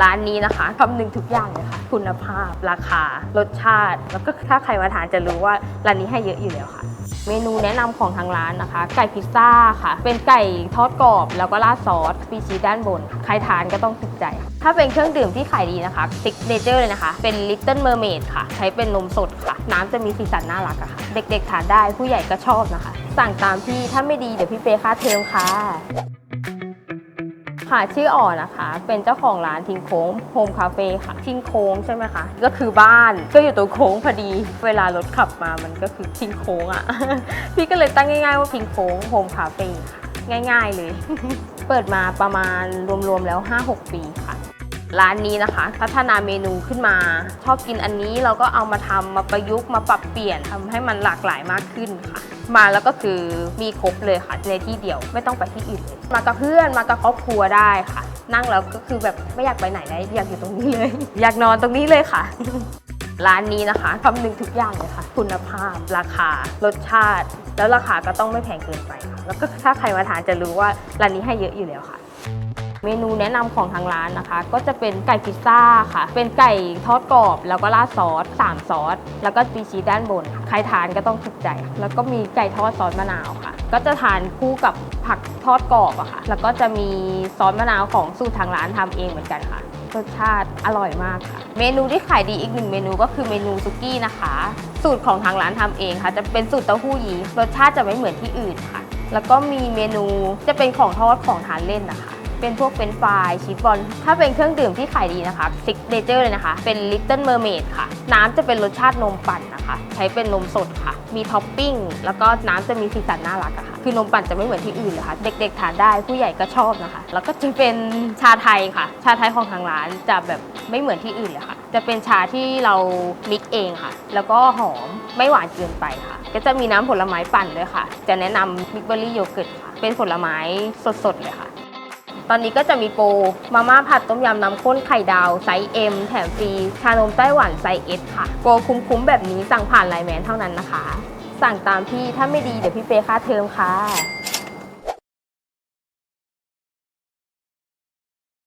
ร้านนี้นะคะคำนึงทุกอย่างเลยค่ะคุณภาพ ราคา รสชาติ แล้วก็ถ้าใครมาทานจะรู้ว่าร้านนี้ให้เยอะอยู่แล้วค่ะ เมนูแนะนำของทางร้านนะคะ ไก่พิซซ่าค่ะ เป็นไก่ทอดกรอบ แล้วก็ราดซอสปีชีด้านบน ใครทานก็ต้องถูกใจ ถ้าเป็นเครื่องดื่มที่ขายดีนะคะซิกเนเจอร์เลยนะคะ เป็น Little Mermaid ค่ะ ใช้เป็นนมสดค่ะ น้ำจะมีสีสันน่ารักอะค่ะ เด็กๆทานได้ผู้ใหญ่ก็ชอบนะคะ สั่งตามที่ถ้าไม่ดีเดี๋ยวพี่เปย์ค่าเทอมค่ะ ค่ะชื่ออ่อนนะคะ เป็นเจ้าของร้านทิ้งโค้งโฮมคาเฟ่ค่ะ ทิ้งโค้งใช่ไหมคะก็คือบ้านก็อยู่ตรงโค้งพอดี เวลารถขับมามันก็คือทิ้งโค้งอะ่ะ พี่ก็เลยตั้งง่ายๆว่าทิ้งโค้งโฮมคาเฟ่ค่ะง่าย ๆเลย เปิดมาประมาณรวมๆแล้ว 5-6 ปีค่ะ ร้านนี้นะคะ พัฒนาเมนูขึ้นมา ชอบกินอันนี้เราก็เอามาทำมาประยุกต์มาปรับเปลี่ยนทำให้มันหลากหลายมากขึ้นค่ะ มาแล้วก็คือมีครบเลยค่ะในที่เดียวไม่ต้องไปที่อื่นเลยมากับเพื่อนมากับครอบครัวได้ค่ะ นั่งแล้วก็คือแบบไม่อยากไปไหนเลยอยากอยู่ตรงนี้เลย อยากนอนตรงนี้เลยค่ะร้านนี้นะคะคำนึงทุกอย่างเลยค่ะ คุณภาพ ราคา รสชาติ แล้วราคาก็ต้องไม่แพงเกินไปค่ะแล้วก็ถ้าใครมาทานจะรู้ว่าร้านนี้ให้เยอะอยู่แล้วค่ะ เมนูแนะนำของทางร้านนะคะ ก็จะเป็นไก่พิซซ่าค่ะ เป็นไก่ทอดกรอบ แล้วก็ราดซอส3ซอส แล้วก็ปีชีด้านบน ใครทานก็ต้องถูกใจ แล้วก็มีไก่ทอดซอสมะนาวค่ะ ก็จะทานคู่กับผักทอดกรอบอะค่ะ แล้วก็จะมีซอสมะนาวของสูตรทางร้านทำเองเหมือนกันค่ะรสชาติอร่อยมากค่ะ เมนูที่ขายดีอีกหนึ่งเมนูก็คือเมนูซุกี้นะคะ สูตรของทางร้านทำเองค่ะ จะเป็นสูตรเต้าหู้ยี้รสชาติจะไม่เหมือนที่อื่นค่ะ แล้วก็มีเมนูจะเป็นของทอดของทานเล่นนะคะ เป็นพวกเป็นฟรายชีสบอล ถ้าเป็นเครื่องดื่มที่ขายดีนะคะซิกเนเจอร์เลยนะคะ เป็น Little Mermaid ค่ะ น้ำจะเป็นรสชาตินมปั่นนะคะ ใช้เป็นนมสดค่ะ มีท็อปปิ้ง แล้วก็น้ำจะมีสีสันน่ารักอะค่ะ คือนมปั่นจะไม่เหมือนที่อื่นเลยค่ะ เด็กๆทานได้ผู้ใหญ่ก็ชอบนะคะ แล้วก็จะเป็นชาไทยค่ะ ชาไทยของทางร้านจะแบบไม่เหมือนที่อื่นเลยค่ะ จะเป็นชาที่เรามิกเองค่ะ แล้วก็หอมไม่หวานเกินไปค่ะ ก็จะมีน้ำผลไม้ปั่นด้วยค่ะ จะแนะนำมิกเบอรี่โยเกิร์ตค่ะ เป็นผลไม้สดๆเลยค่ะ ตอนนี้ก็จะมีโปรมาม่าผัดต้มยำน้ำข้นไข่ดาวไซส์ M แถมฟรีชานมไต้หวันไซส์ S ค่ะ โปรคุ้มๆแบบนี้สั่งผ่านไลน์แมนเท่านั้นนะคะ สั่งตามพี่ถ้าไม่ดีเดี๋ยวพี่เปย์ค่าเทอมค่ะ